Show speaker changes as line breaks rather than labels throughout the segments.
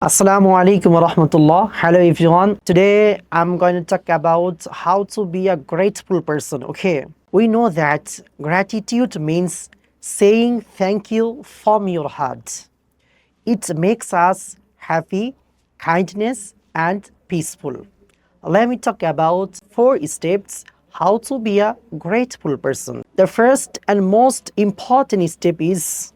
Assalamu alaikum wa rahmatullah. Hello everyone. Today I'm going to talk about how to be a grateful person. Okay. We know that gratitude means saying thank you from your heart. It makes us happy, kindness and peaceful. Let me talk about four steps how to be a grateful person. The first and most important step is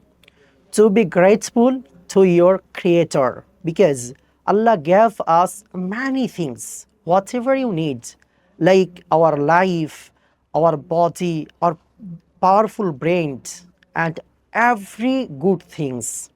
to be grateful to your creator because Allah gave us many things, whatever you need, like our life, our body, our powerful brain, and every good things.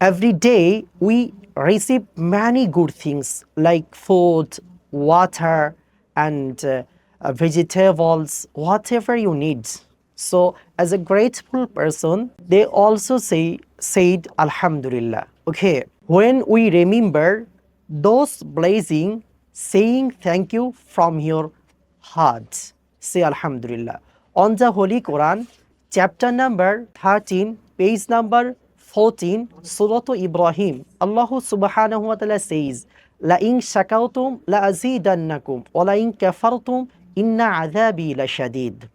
Every day we receive many good things like food, water, and uh, uh, vegetables, whatever you need. So, as a grateful person, they also say said Alhamdulillah. Okay, when we remember those blessings, saying thank you from your heart, say Alhamdulillah. On the Holy Quran, chapter number 13, page number 14, Surah Ibrahim, Allah subhanahu wa ta'ala says, لَإِن شَكَوْتُمْ لَأَزِيدَنَّكُمْ وَلَإِن كَفَرْتُمْ إِنَّ عَذَابِي لَشَدِيدٌ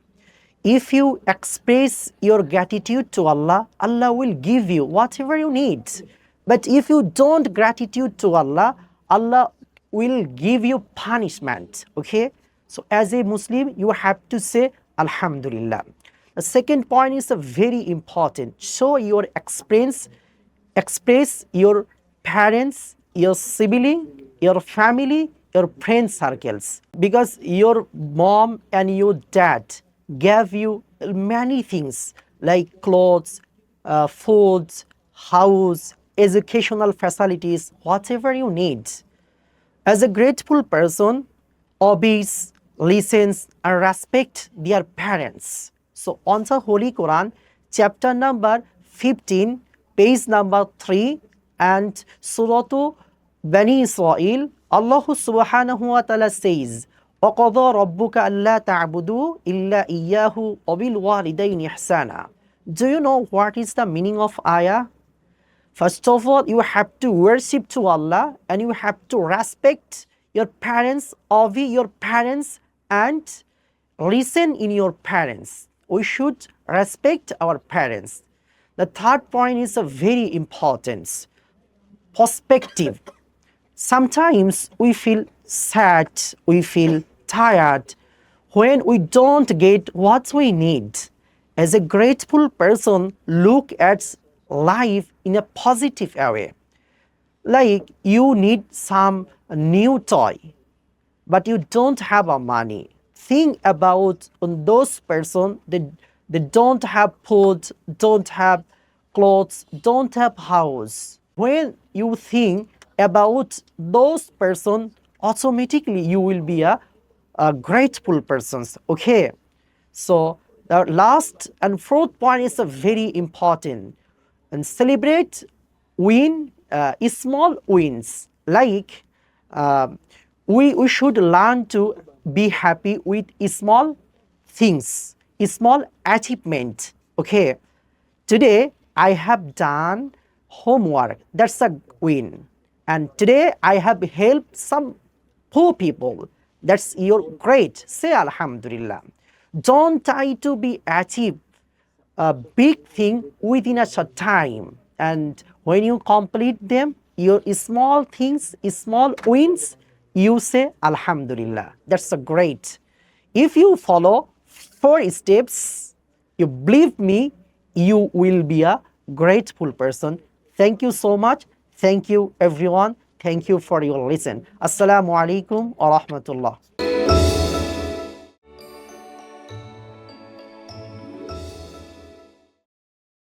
If you express your gratitude to Allah, Allah will give you whatever you need. But if you don't gratitude to Allah, Allah will give you punishment. Okay? So as a Muslim, you have to say Alhamdulillah. The second point is very important. Show your experience, express your parents, your sibling, your family, your friend circles. Because your mom and your dad gave you many things like clothes, uh, food, house, educational facilities, whatever you need. As a grateful person, obeys, listens, and respect their parents. So on the Holy Quran, chapter number 15, page number 3, and Surah Bani Israel, Allah subhanahu wa ta'ala says, অকদ رَبُّكَ Allah তাবুদু إِلَّا إِيَّاهُ অবিল ওয়ালিদাইন Do you know what is the meaning of ayah? First of all, you have to worship to Allah and you have to respect your parents, obey your parents and listen in your parents. We should respect our parents. The third point is a very important perspective. Sometimes we feel sad, we feel tired when we don't get what we need. As a grateful person, look at life in a positive way. Like you need some new toy, but you don't have a money. Think about those person that they don't have food, don't have clothes, don't have house. When you think about those person, automatically you will be a, a grateful person. Okay. So the last and fourth point is a very important. And celebrate win uh, small wins. Like uh, we, we should learn to be happy with small things small achievement. Okay? Today i have done homework. That's a win. And today i have helped some poor people that's your great say alhamdulillah don't try to be achieve a big thing within a short time. And when you complete them, your small things, small wins, you say Alhamdulillah. That's a great. If you follow four steps, you believe me, you will be a grateful person. Thank you so much. Thank you, everyone. Thank you for your listen. Assalamu alaikum wa rahmatullah.